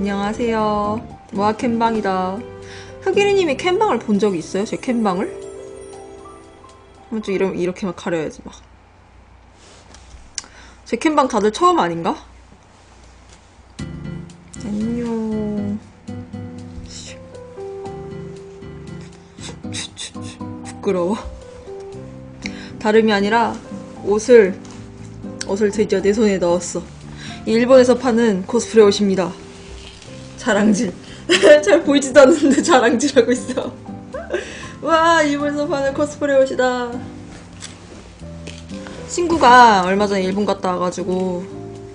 안녕하세요. 와 캠방이다. 흑일이님이 캠방을 본 적이 있어요? 제 캠방을? 한번 좀 이러, 이렇게만 가려야지 막. 제 캠방 다들 처음 아닌가? 안녕. 부끄러워. 다름이 아니라 옷을 옷을 드디어 내 손에 넣었어. 일본에서 파는 코스프레 옷입니다. 자랑질. 잘 보이지도 않는데 자랑질하고 있어. 와, 일본에서 파는 코스프레 옷이다. 친구가 얼마 전에 일본 갔다 와가지고,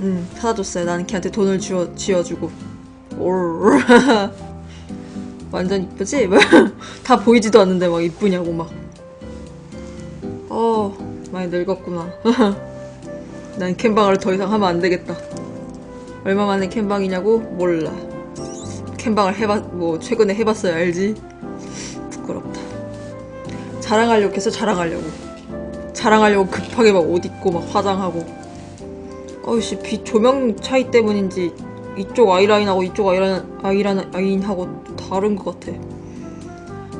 음, 사다 줬어요. 나는 걔한테 돈을 쥐어, 쥐어주고. 올. 완전 이쁘지? 다 보이지도 않는데 막 이쁘냐고 막. 어, 많이 늙었구나. 난 캠방을 더 이상 하면 안 되겠다. 얼마 만에 캠방이냐고? 몰라. 캠방을 해봤, 뭐, 최근에 해봤어야 알지? 부끄럽다. 자랑하려고 계속 자랑하려고. 자랑하려고 급하게 막 옷 입고 막 화장하고. 어이씨, 빛 조명 차이 때문인지 이쪽 아이라인하고 이쪽 아이라인, 아이라인, 아이인하고 다른 것 같아.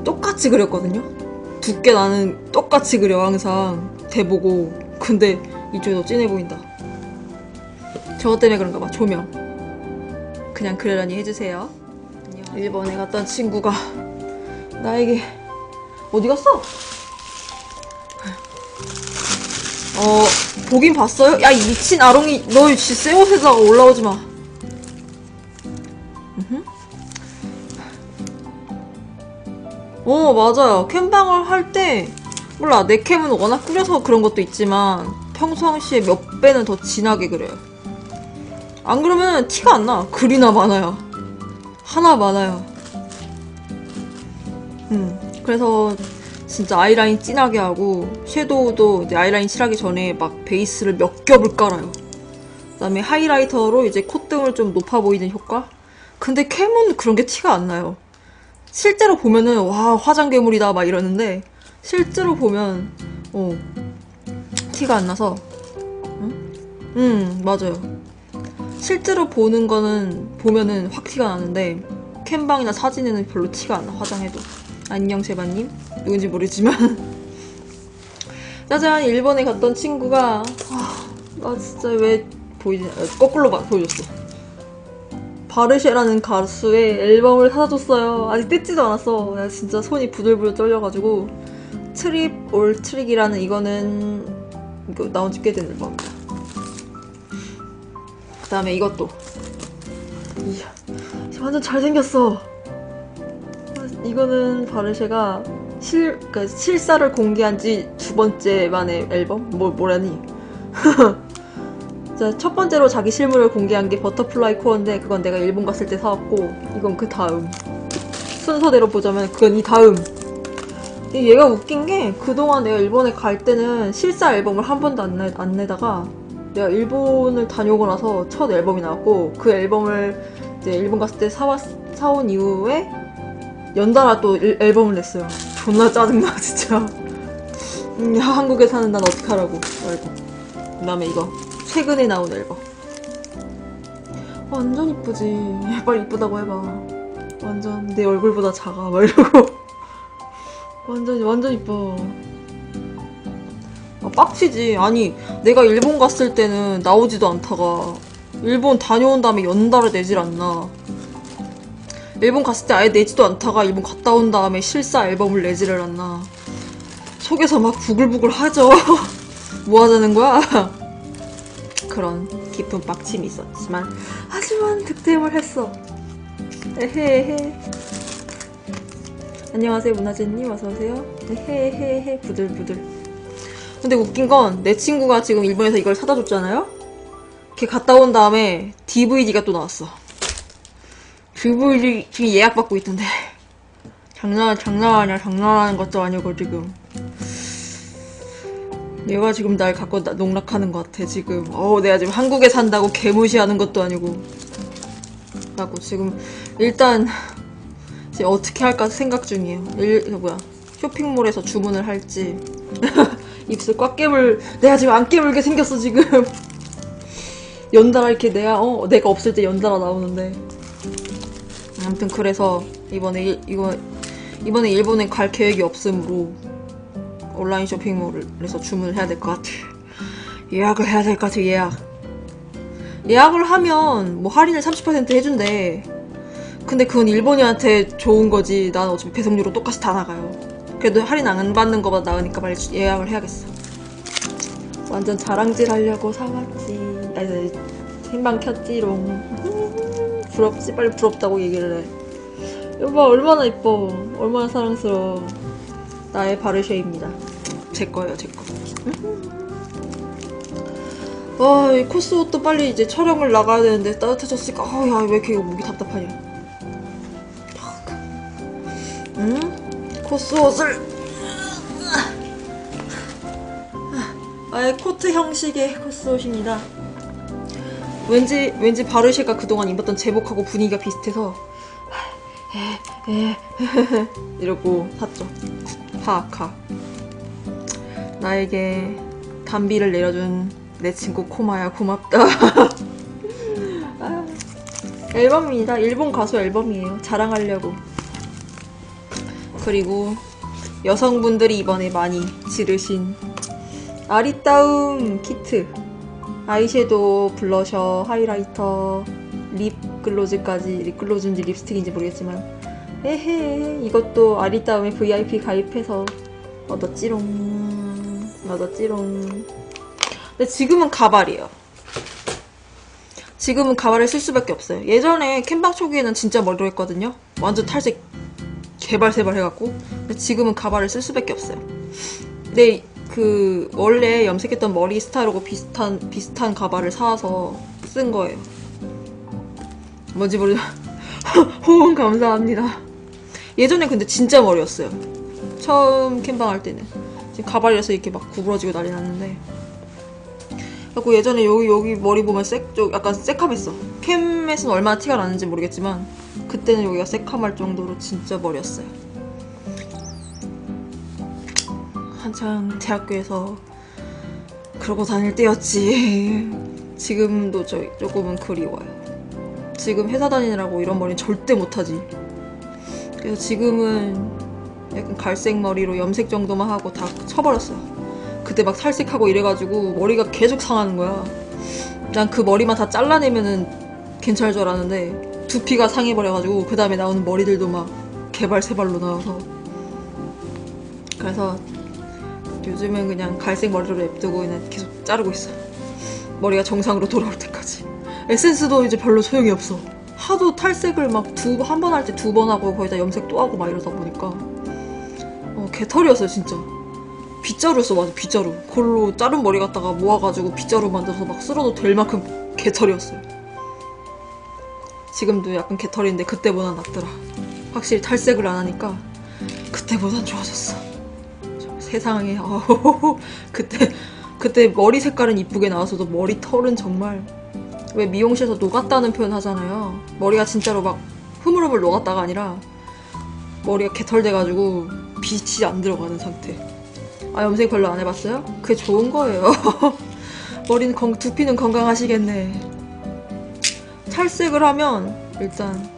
똑같이 그렸거든요? 두께 나는 똑같이 그려, 항상. 대보고. 근데 이쪽이 더 진해 보인다. 저것 때문에 그런가 봐, 조명. 그냥 그러려니 해주세요. 일본에 갔던 친구가 나에게 어디 갔어? 어 보긴 봤어요? 야 이 미친 아롱이 너 진짜 새 옷에다가 올라오지 마. 어 맞아요 캠방을 할 때 몰라 내 캠은 워낙 꾸려서 그런 것도 있지만 평상시에 몇 배는 더 진하게 그려요. 안 그러면 티가 안 나. 글이나 많아요. 하나 많아요. 음, 그래서 진짜 아이라인 진하게 하고 섀도우도 이제 아이라인 칠하기 전에 막 베이스를 몇 겹을 깔아요. 그 다음에 하이라이터로 이제 콧등을 좀 높아 보이는 효과. 근데 캠은 그런 게 티가 안 나요. 실제로 보면은 와 화장 괴물이다 막 이러는데 실제로 보면 어 티가 안 나서 응? 음 맞아요. 실제로 보는 거는 보면은 확 티가 나는데 캠방이나 사진에는 별로 티가 안 나 화장해도. 안녕 제바님. 누군지 모르지만. 짜잔 일본에 갔던 친구가 아, 나 진짜 왜 보이지 아, 거꾸로 봐, 보여줬어. 바르쉐라는 가수의 앨범을 사다 줬어요. 아직 뜯지도 않았어. 나 진짜 손이 부들부들 떨려가지고 트립 올 트릭이라는 이거는 이거 나온 지 꽤 된 앨범입니다 그 다음에 이것도 이야 완전 잘생겼어 이거는 바르쉐가 실, 그러니까 실사를 공개한 지 두 번째 만의 앨범? 뭐, 뭐라니? 자, 첫 번째로 자기 실물을 공개한 게 버터플라이 코어인데 그건 내가 일본 갔을 때 사왔고 이건 그 다음 순서대로 보자면 그건 이 다음 얘가 웃긴 게 그동안 내가 일본에 갈 때는 실사 앨범을 한 번도 안, 내, 안 내다가 내가 일본을 다녀오고 나서 첫 앨범이 나왔고 그 앨범을 이제 일본 갔을 때 사왔, 사온 이후에 연달아 또 일- 앨범을 냈어요. 존나 짜증나 진짜. 음, 한국에 사는 난 어떡하라고 말고. 그 다음에 이거 최근에 나온 앨범. 완전 이쁘지. 빨리 이쁘다고 해봐. 완전 내 얼굴보다 작아 막 이러고. 완전 완전 이뻐. 아, 빡치지. 아니 내가 일본 갔을 때는 나오지도 않다가 일본 다녀온 다음에 연달아 내질 않나. 일본 갔을 때 아예 내지도 않다가 일본 갔다 온 다음에 실사 앨범을 내지를 않나. 속에서 막 부글부글 하죠. 뭐 하자는 거야? 그런 깊은 빡침이 있었지만, 하지만 득템을 했어. 에헤헤. 안녕하세요, 문화재님. 어서오세요. 에헤헤헤. 부들부들. 근데 웃긴 건, 내 친구가 지금 일본에서 이걸 사다 줬잖아요? 걔 갔다 온 다음에 DVD가 또 나왔어. DVD 지금 예약받고 있던데. 장난, 장난하냐, 장난하는 것도 아니고, 지금. 얘가 지금 날 갖고 나- 농락하는 것 같아, 지금. 어, 내가 지금 한국에 산다고 개무시하는 것도 아니고. 라고, 지금, 일단, 이제 어떻게 할까 생각 중이에요. 일, 그 뭐야. 쇼핑몰에서 주문을 할지. 입술 꽉 깨물, 내가 지금 안 깨물게 생겼어, 지금. 연달아 이렇게 내가, 어, 내가 없을 때 연달아 나오는데. 아무튼 그래서 이번에 일, 이거 이번에 일본에 갈 계획이 없으므로 온라인 쇼핑몰에서 주문을 해야 될 것 같아. 예약을 해야 될 것 같아. 예약. 예약을 하면 뭐 할인을 30% 해준대. 근데 그건 일본인한테 좋은 거지. 난 어차피 배송료로 똑같이 다 나가요. 그래도 할인 안 받는 거보다 나으니까 빨리 예약을 해야겠어. 완전 자랑질 하려고 사왔지. 아니, 생방 켰지롱. 부럽지? 빨리 부럽다고 얘기를 해. 여봐, 얼마나 이뻐. 얼마나 사랑스러워. 나의 바르쉐입니다. 제 거예요, 제 거. 아, 이 코스 옷도 빨리 이제 촬영을 나가야 되는데 따뜻해졌으니까, 아, 야, 왜 이렇게 목이 답답하냐. 응? 코스 옷을. 아예 코트 형식의 코스 옷입니다. 왠지 왠지 바르쉐가 그동안 입었던 제복하고 분위기가 비슷해서 이러고 샀죠. 하하. 나에게 단비를 내려준 내 친구 코마야 고맙다. 아, 앨범입니다. 일본 가수 앨범이에요. 자랑하려고. 그리고 여성분들이 이번에 많이 지르신 아리따움 키트. 아이섀도우, 블러셔, 하이라이터, 립 글로즈까지 립 글로즈인지 립스틱인지 모르겠지만 에헤 이것도 아리따움에 VIP 가입해서 얻었지롱 얻었지롱. 근데 지금은 가발이에요. 지금은 가발을 쓸 수밖에 없어요. 예전에 캠방 초기에는 진짜 머리로 했거든요. 완전 탈색 개발세발 해갖고 지금은 가발을 쓸 수밖에 없어요 근데 그 원래 염색했던 머리 스타일하고 비슷한 비슷한 가발을 사와서 쓴 거예요. 뭔지 모르. 호응 감사합니다. 예전에 근데 진짜 머리였어요. 처음 캠방 할 때는 지금 가발이라서 이렇게 막 구부러지고 난리 났는데. 그리고 예전에 여기 여기 머리 보면 색, 좀 약간 새카맸어. 캠에서는 얼마나 티가 나는지 모르겠지만 그때는 여기가 새카말 정도로 진짜 머리였어요. 한창 대학교에서 그러고 다닐 때였지. 지금도 저 조금은 그리워요. 지금 회사 다니느라고 이런 머리는 절대 못하지. 그래서 지금은 약간 갈색 머리로 염색 정도만 하고 다 쳐버렸어요. 그때 막 탈색하고 이래가지고 머리가 계속 상하는 거야. 난 그 머리만 다 잘라내면은 괜찮을 줄 알았는데 두피가 상해버려가지고 그 다음에 나오는 머리들도 막 개발세발로 나와서 그래서 요즘은 그냥 갈색 머리로 냅두고 그냥 계속 자르고 있어. 머리가 정상으로 돌아올 때까지. 에센스도 이제 별로 소용이 없어. 하도 탈색을 막 두 한 번 할 때 두 번 하고 거기다 염색 또 하고 막 이러다 보니까 어, 개털이었어요 진짜. 빗자루였어 맞아 빗자루. 그걸로 자른 머리 갖다가 모아가지고 빗자루 만들어서 막 쓸어도 될 만큼 개털이었어요. 지금도 약간 개털인데 그때보단 낫더라. 확실히 탈색을 안 하니까 그때보단 좋아졌어. 세상에 어, 그때 그때 머리 색깔은 이쁘게 나왔어도 머리 털은 정말 왜 미용실에서 녹았다는 표현 하잖아요. 머리가 진짜로 막 흐물흐물 녹았다가 아니라 머리가 개털 돼가지고 빛이 안 들어가는 상태. 아 염색 별로 안 해봤어요? 그게 좋은 거예요. 머리는 건, 두피는 건강하시겠네. 탈색을 하면 일단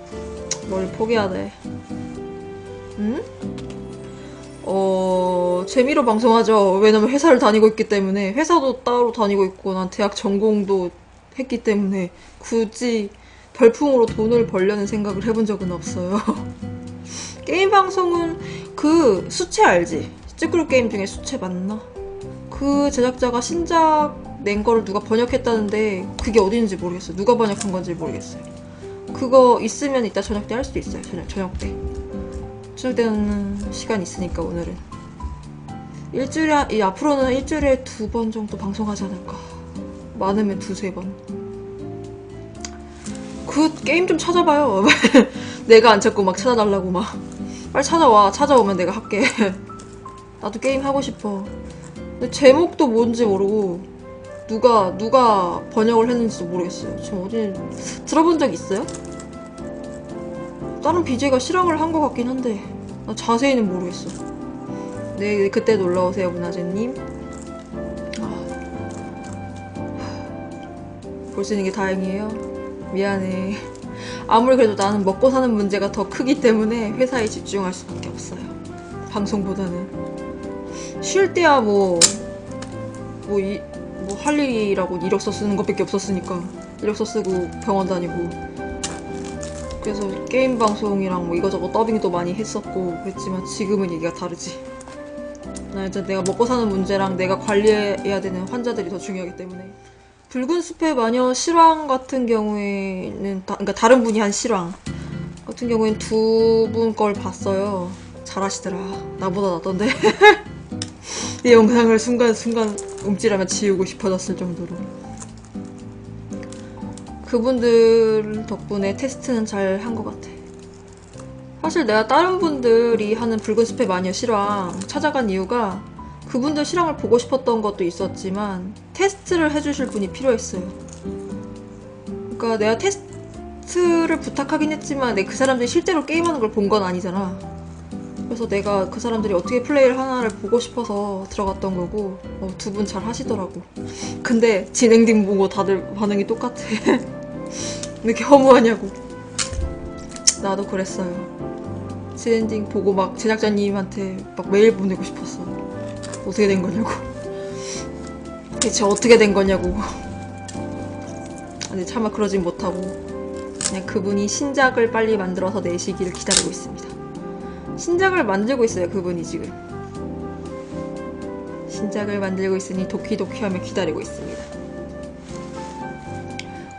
머리 포기해야 돼. 응? 어, 재미로 방송하죠. 왜냐면 회사를 다니고 있기 때문에. 회사도 따로 다니고 있고, 난 대학 전공도 했기 때문에 굳이 별풍으로 돈을 벌려는 생각을 해본 적은 없어요. 게임 방송은 그 수채 알지? 찌끄루 게임 중에 수채 맞나? 그 제작자가 신작 낸 거를 누가 번역했다는데 그게 어디 있는지 모르겠어요. 누가 번역한 건지 모르겠어요. 그거 있으면 이따 저녁 때 할 수도 있어요. 저녁, 저녁 때. 저녁 때는 시간 있으니까 오늘은. 일주일에, 이 앞으로는 일주일에 두 번 정도 방송하지 않을까. 많으면 두세 번. 그 게임 좀 찾아봐요. 내가 안 찾고 막 찾아달라고 막. 빨리 찾아와. 찾아오면 내가 할게. 나도 게임 하고 싶어. 근데 제목도 뭔지 모르고 누가 누가 번역을 했는지도 모르겠어요. 지금 어디 들어본 적 있어요? 다른 BJ가 실황을 한 것 같긴 한데 나 자세히는 모르겠어. 네 그때 놀러 오세요 문화재님. 볼 수 있는 게 다행이에요. 미안해. 아무리 그래도 나는 먹고 사는 문제가 더 크기 때문에 회사에 집중할 수밖에 없어요. 방송보다는. 쉴 때야 뭐, 뭐, 이, 뭐, 할 일이라고 이력서 쓰는 것밖에 없었으니까. 이력서 쓰고 병원 다니고. 그래서 게임 방송이랑 뭐 이거저거 더빙도 많이 했었고 그랬지만 지금은 얘기가 다르지. 나 이제 내가 먹고 사는 문제랑 내가 관리해야 되는 환자들이 더 중요하기 때문에. 붉은 숲의 마녀 실황 같은 경우에는 다, 그러니까 다른 분이 한 실황 같은 경우에는 두분 걸 봤어요. 잘하시더라. 나보다 낫던데. 이 영상을 순간순간 움찔하며 지우고 싶어졌을 정도로. 그분들 덕분에 테스트는 잘 한 것 같아. 사실 내가 다른 분들이 하는 붉은 숲의 마녀 실황 찾아간 이유가 그분들 실황을 보고 싶었던 것도 있었지만 테스트를 해주실 분이 필요했어요. 그러니까 내가 테스트를 부탁하긴 했지만 내 그 사람들이 실제로 게임하는 걸 본 건 아니잖아. 그래서 내가 그 사람들이 어떻게 플레이를 하나를 보고 싶어서 들어갔던 거고 어, 두 분 잘 하시더라고. 근데 진행팀 보고 다들 반응이 똑같아. 왜 이렇게 허무하냐고. 나도 그랬어요. 진엔딩 보고 막 제작자님한테 막 메일 보내고 싶었어. 어떻게 된 거냐고. 대체 어떻게 된 거냐고. 근데 차마 그러진 못하고 그냥 그분이 신작을 빨리 만들어서 내시기를 기다리고 있습니다. 신작을 만들고 있어요, 그분이 지금. 신작을 만들고 있으니 도키도키하며 기다리고 있습니다.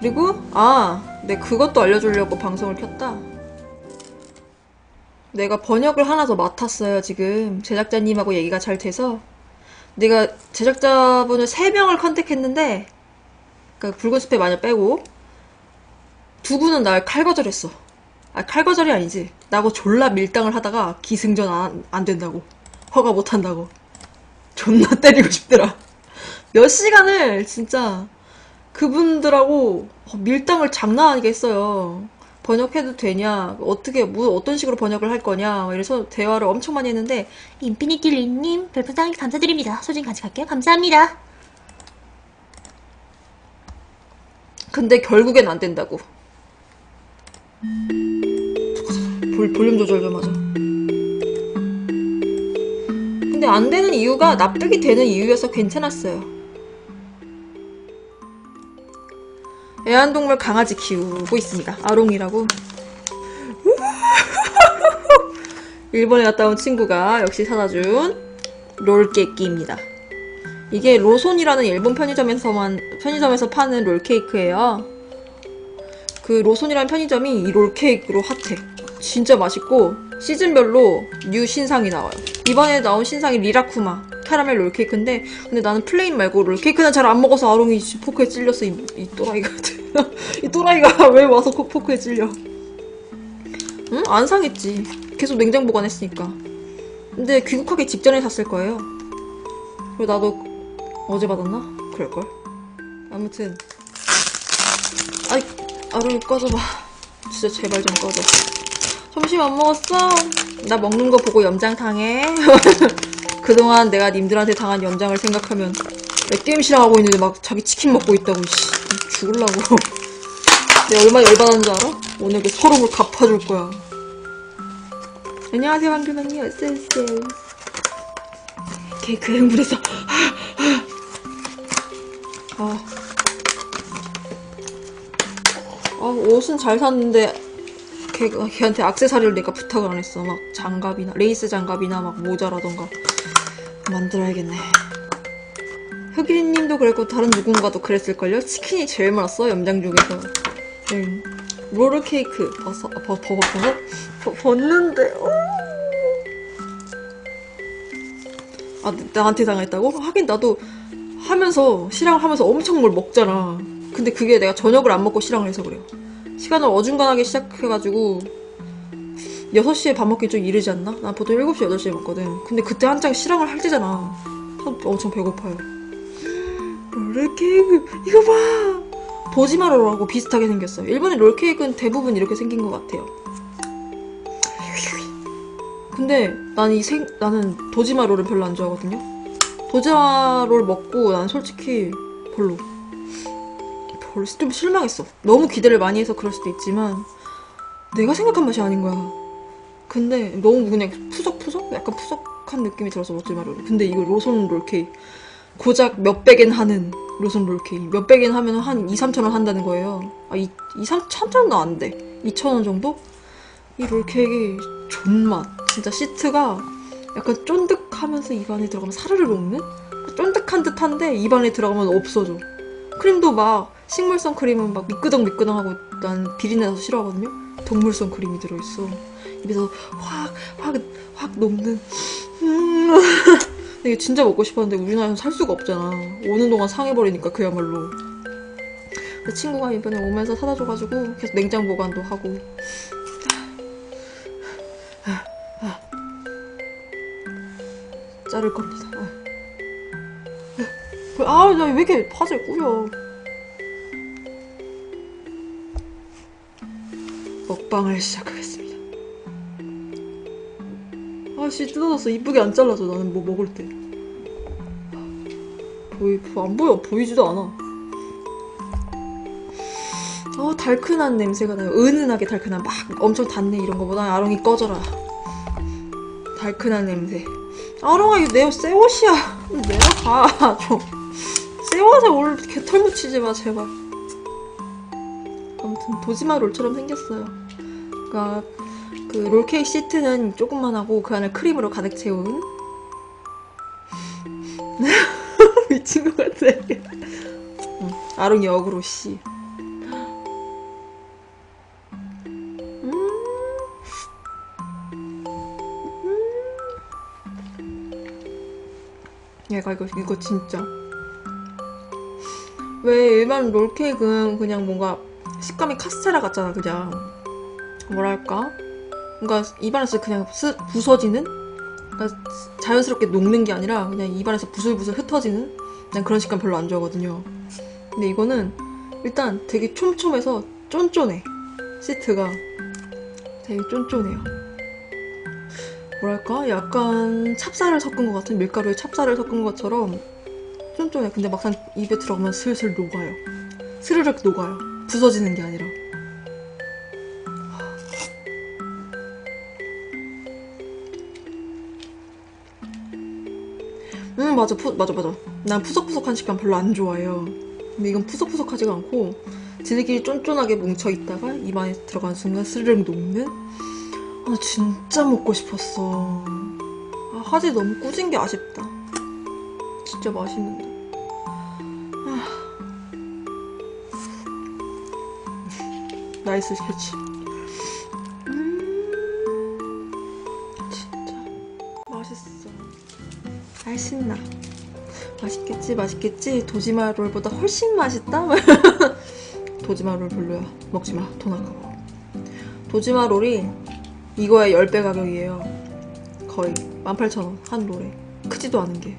그리고 아, 내 그것도 알려주려고 방송을 켰다. 내가 번역을 하나 더 맡았어요, 지금. 제작자님하고 얘기가 잘 돼서. 내가 제작자분을 3명을 컨택했는데, 그니까 붉은 숲에 마녀 빼고, 두 분은 날 칼거절했어. 아, 칼거절이 아니지. 나하고 졸라 밀당을 하다가 기승전 안, 안 된다고. 허가 못 한다고. 존나 때리고 싶더라. 몇 시간을 진짜 그분들하고 밀당을 장난 아니게 했어요. 번역해도 되냐, 어떻게, 뭐, 어떤 식으로 번역을 할 거냐, 막 이래서 대화를 엄청 많이 했는데, 인피니티 링님 별풍선 감사드립니다. 소진 가져갈게요. 감사합니다. 근데 결국엔 안 된다고. 볼, 볼륨 조절 좀 하자. 근데 안 되는 이유가 납득이 되는 이유여서 괜찮았어요. 애완동물 강아지 키우고 있습니다. 아롱이라고. 일본에 갔다 온 친구가 역시 사다 준 롤케이크입니다. 이게 로손이라는 일본 편의점에서만 편의점에서 파는 롤케이크예요. 그 로손이라는 편의점이 이 롤케이크로 핫해. 진짜 맛있고 시즌별로 뉴 신상이 나와요. 이번에 나온 신상이 리라쿠마 캐러멜 롤케이크인데 근데 나는 플레인 말고 롤케이크는 잘 안 먹어서 아롱이 포크에 찔렸어 이, 이 또라이가 이 또라이가 왜 와서 코- 포크에 찔려 응? 안 상했지 계속 냉장 보관했으니까 근데 귀국하기 직전에 샀을 거예요 그리고 나도 어제 받았나? 그럴걸 아무튼 아이 아롱이 꺼져봐 진짜 제발 좀 꺼져 점심 안 먹었어? 나 먹는 거 보고 염장 당해. 그동안 내가 님들한테 당한 염장을 생각하면 내 게임 실행하고 있는데 막 자기 치킨 먹고 있다고 씨 죽을라고. 내가 얼마나 열받았는지 알아? 오늘 그 서름을 갚아줄 거야. 안녕하세요 황금언니 어서오세요. 걔그 행물에서 아. 아 옷은 잘 샀는데 걔, 걔한테 악세사리를 내가 부탁을 안 했어. 막 장갑이나 레이스 장갑이나 막 모자라던가 만들어야겠네. 흑인님도 그랬고 다른 누군가도 그랬을걸요? 치킨이 제일 많았어 염장 중에서. 응. 롤 케이크 버섯 버, 버, 버, 버섯 버, 벗는데. 어. 아 나한테 당했다고? 하긴 나도 하면서 실황을 하면서 엄청 뭘 먹잖아. 근데 그게 내가 저녁을 안 먹고 실황을 해서 그래요. 시간을 어중간하게 시작해가지고 6시에 밥 먹기 좀 이르지 않나? 난 보통 7시, 8시에 먹거든. 근데 그때 한창 실황을 할 때잖아. 엄청 배고파요. 롤케이크 이거 봐! 도지마로라고 비슷하게 생겼어요. 일본의 롤케이크는 대부분 이렇게 생긴 것 같아요. 근데 난 이 생, 나는 도지마롤은 별로 안 좋아하거든요. 도지마롤 먹고 난 솔직히 별로. 별로 좀 실망했어. 너무 기대를 많이 해서 그럴 수도 있지만 내가 생각한 맛이 아닌 거야. 근데 너무 그냥 푸석푸석? 약간 푸석한 느낌이 들어서 먹지 말아요. 근데 이거 로손 롤케이크 고작 몇백엔 하는 로손 롤케이크 몇백엔 하면 한 2, 3천 원 한다는 거예요. 아, 2, 2 3, 3천 원도 안 돼. 2천 원 정도? 이 롤케이크 존맛. 진짜 시트가 약간 쫀득하면서 입안에 들어가면 사르르 녹는? 쫀득한 듯한데 입안에 들어가면 없어져. 크림도 막 식물성 크림은 막 미끄덩 미끄덩하고 난 비린내 나서 싫어하거든요. 동물성 크림이 들어있어. 입에서 확 확 확 녹는. 음. 이게 진짜 먹고 싶었는데 우리나라에서 살 수가 없잖아. 오는 동안 상해버리니까 그야말로. 내 친구가 이번에 오면서 사다 줘가지고 계속 냉장 보관도 하고. 자를 겁니다. 아, 나왜 이렇게 파질 꾸려. 먹방을 시작하겠습니다. 아씨, 뜯어졌어. 이쁘게 안 잘라져, 나는 뭐 먹을 때. 보이, 안 보여. 보이지도 않아. 어, 달큰한 냄새가 나요. 은은하게 달큰한, 막 엄청 닿네, 이런 거보다 아롱이 꺼져라. 달큰한 냄새. 아롱아, 이거 내 새 옷이야. 내려가, 좀. 새 옷에 올 개털 묻히지 마, 제발. 도지마 롤처럼 생겼어요. 그니까, 그 롤케이크 시트는 조금만 하고 그 안을 크림으로 가득 채운. 미친 것 같아. 응, 아롱이 역으로, 씨. 음. 얘가 이거 이거 진짜 왜 일반 롤케이크는 그냥 뭔가 식감이 카스테라 같잖아 그냥 뭐랄까 뭔가 입안에서 그냥 스, 부서지는 그러니까 자연스럽게 녹는 게 아니라 그냥 입안에서 부슬부슬 흩어지는 난 그런 식감 별로 안 좋아하거든요 근데 이거는 일단 되게 촘촘해서 쫀쫀해 시트가 되게 쫀쫀해요 뭐랄까? 약간 찹쌀을 섞은 것 같은 밀가루에 찹쌀을 섞은 것처럼 쫀쫀해. 근데 막상 입에 들어가면 슬슬 녹아요. 스르륵 녹아요. 부서지는 게 아니라. 음 맞아 푸, 맞아 맞아 난 푸석푸석한 식감 별로 안 좋아해요 근데 이건 푸석푸석하지가 않고 지들끼리 쫀쫀하게 뭉쳐있다가 입안에 들어가는 순간 스르륵 녹는 아, 진짜 먹고 싶었어. 아, 화질 너무 꾸진 게 아쉽다. 진짜 맛있는데. 나이스 캐치. 음, 진짜 맛있어. 잘 신나. 맛있겠지, 맛있겠지. 도지마 롤보다 훨씬 맛있다. 도지마 롤 별로야. 먹지 마. 돈 아까워. 도지마 롤이 이거의 10배 가격이에요. 거의 18,000원 한 롤에. 크지도 않은 게.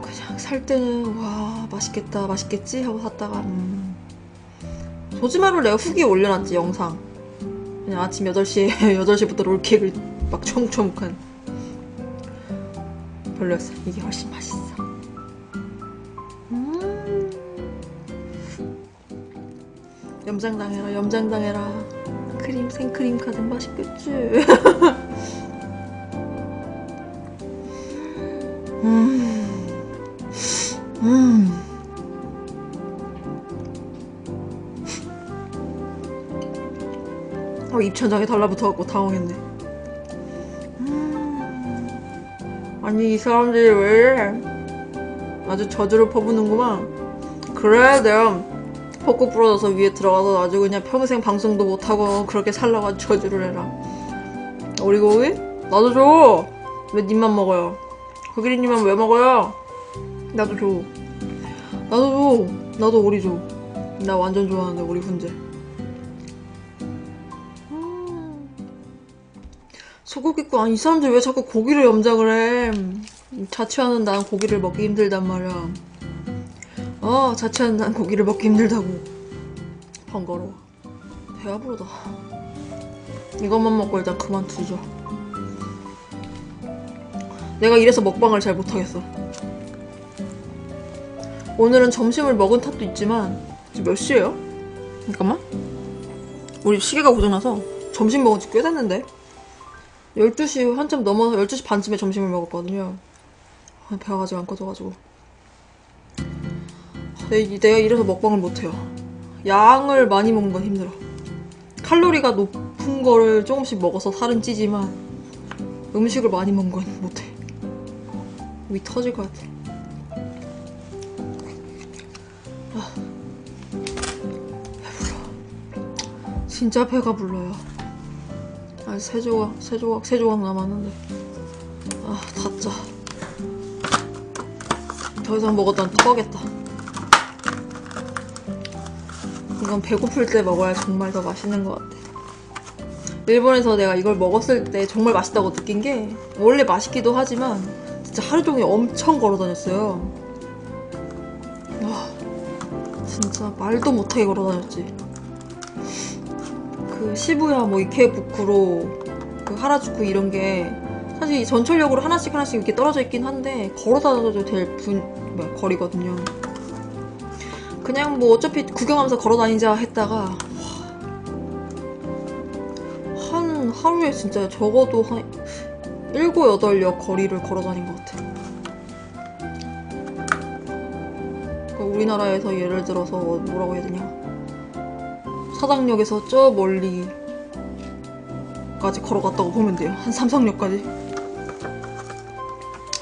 그냥 살 때는 와 맛있겠다 맛있겠지 하고 샀다가 음. 소지마를 내가 후기에 올려놨지 영상. 그냥 아침 8시에 8시부터 롤케이크를 막 초묵초묵한 별로였어. 이게 훨씬 맛있어. 음. 염장당해라 염장당해라. 크림 생크림 가득 맛있겠지. 어, 입천장에 달라붙어갖고 당황했네. 음. 아니 이 사람들이 왜 이래? 아주 저주를 퍼부는구만. 그래 내가 벚꽃 부러져서 위에 들어가서 아주 그냥 평생 방송도 못하고 그렇게 살라고 저주를 해라. 오리고기? 나도 줘! 왜 님만 먹어요? 거기리님만 왜 먹어요? 나도 줘. 나도 줘. 나도 오리 줘. 나 완전 좋아하는데, 오리 훈제. 소고기국, 아니, 이 사람들 왜 자꾸 고기를 염장을 해? 자취하는 난 고기를 먹기 힘들단 말이야. 어, 자취하는 난 고기를 먹기 힘들다고. 번거로워. 배가 부르다. 이것만 먹고 일단 그만두죠. 내가 이래서 먹방을 잘 못하겠어. 오늘은 점심을 먹은 탓도 있지만 지금 몇 시예요? 잠깐만 우리 시계가 고장나서 점심 먹은 지 꽤 됐는데 12시 한참 넘어서 12시 반쯤에 점심을 먹었거든요. 아, 배가 아직 안 꺼져가지고. 내- 내가 이래서 먹방을 못해요. 양을 많이 먹는 건 힘들어. 칼로리가 높은 거를 조금씩 먹어서 살은 찌지만 음식을 많이 먹는 건 못해. 위 터질 것 같아. 진짜 배가 불러요. 아, 세 조각, 세 조각, 세 조각 남았는데. 아, 다짜. 더 이상 먹었다 토하겠다. 이건 배고플 때 먹어야 정말 더 맛있는 것 같아. 일본에서 내가 이걸 먹었을 때 정말 맛있다고 느낀 게, 원래 맛있기도 하지만, 진짜 하루 종일 엄청 걸어 다녔어요. 와, 진짜 말도 못하게 걸어 다녔지. 그 시부야 뭐 이케부쿠로 그 하라주쿠 이런 게 사실 전철역으로 하나씩 하나씩 이렇게 떨어져 있긴 한데 걸어 다녀도 될 분, 뭐야, 거리거든요. 그냥 뭐 어차피 구경하면서 걸어 다니자 했다가 와, 한 하루에 진짜 적어도 한 7, 8역 거리를 걸어 다닌 것 같아. 그러니까 우리나라에서 예를 들어서 뭐라고 해야 되냐. 사당역에서 저 멀리까지 걸어갔다고 보면 돼요. 한 삼성역까지.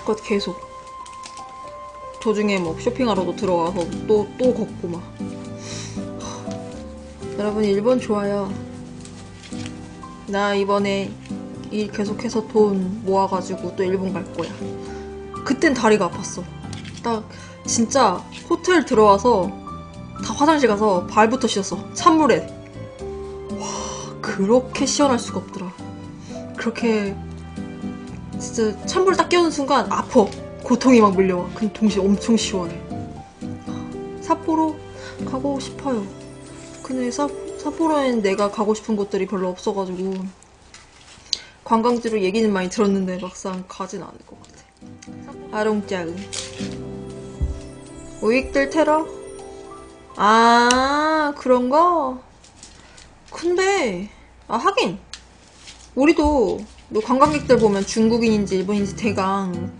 그것 계속. 도중에 뭐 쇼핑하러도 들어와서 또, 또 걷고 막. 하, 여러분, 일본 좋아요. 나 이번에 일 계속해서 돈 모아가지고 또 일본 갈 거야. 그땐 다리가 아팠어. 딱, 진짜 호텔 들어와서 다 화장실 가서 발부터 씻었어. 찬물에. 와, 그렇게 시원할 수가 없더라. 그렇게 진짜 찬물 딱 끼우는 순간 아파. 고통이 막 밀려와. 근데 동시에 엄청 시원해. 삿포로 가고 싶어요. 근데 사, 삿포로엔 내가 가고 싶은 곳들이 별로 없어가지고 관광지로 얘기는 많이 들었는데 막상 가진 않을 것 같아. 아롱짜은. 우익들 테러? 아, 그런 거? 근데, 아, 하긴. 우리도, 뭐 관광객들 보면 중국인인지 일본인지 대강,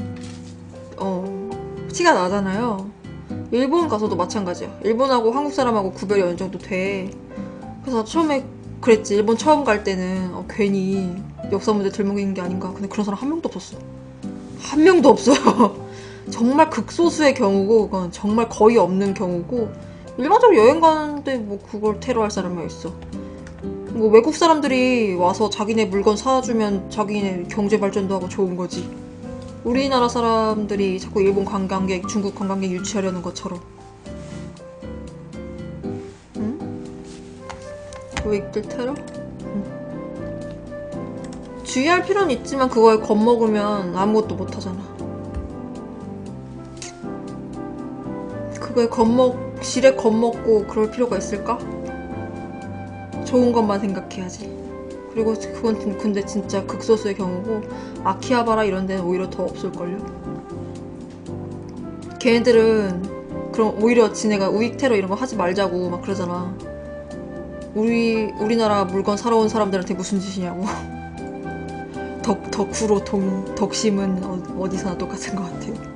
어, 티가 나잖아요. 일본 가서도 마찬가지야. 일본하고 한국 사람하고 구별이 어느 정도 돼. 그래서 처음에 그랬지. 일본 처음 갈 때는, 어, 괜히 역사 문제 들먹이는 게 아닌가. 근데 그런 사람 한 명도 없었어. 한 명도 없어요. 정말 극소수의 경우고, 그건 정말 거의 없는 경우고, 일반적으로 여행 가는데 뭐 그걸 테러할 사람이 있어. 뭐 외국 사람들이 와서 자기네 물건 사주면 자기네 경제 발전도 하고 좋은 거지. 우리나라 사람들이 자꾸 일본 관광객, 중국 관광객 유치하려는 것처럼. 응? 외국들 테러? 응. 주의할 필요는 있지만 그거에 겁먹으면 아무것도 못하잖아. 그거에 겁먹, 지레 겁먹고 그럴 필요가 있을까? 좋은 것만 생각해야지. 그리고 그건 진- 근데 진짜 극소수의 경우고 아키하바라 이런 데는 오히려 더 없을걸요. 걔네들은 그럼 오히려 지네가 우익 테러 이런 거 하지 말자고 막 그러잖아. 우리 우리나라 물건 사러 온 사람들한테 무슨 짓이냐고. 덕 덕후로 동 덕심은 어, 어디서나 똑같은 것 같아요.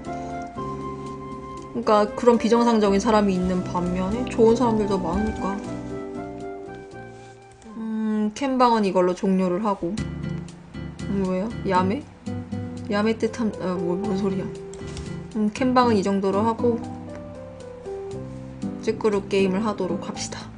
그러니까 그런 비정상적인 사람이 있는 반면에 좋은 사람들도 많으니까. 음, 캔방은 이걸로 종료를 하고. 음, 뭐예요? 야매? 야매 뜻한, 아, 뭐, 뭔 소리야. 음, 캔방은 이 정도로 하고, 찌끄루 게임을 하도록 합시다.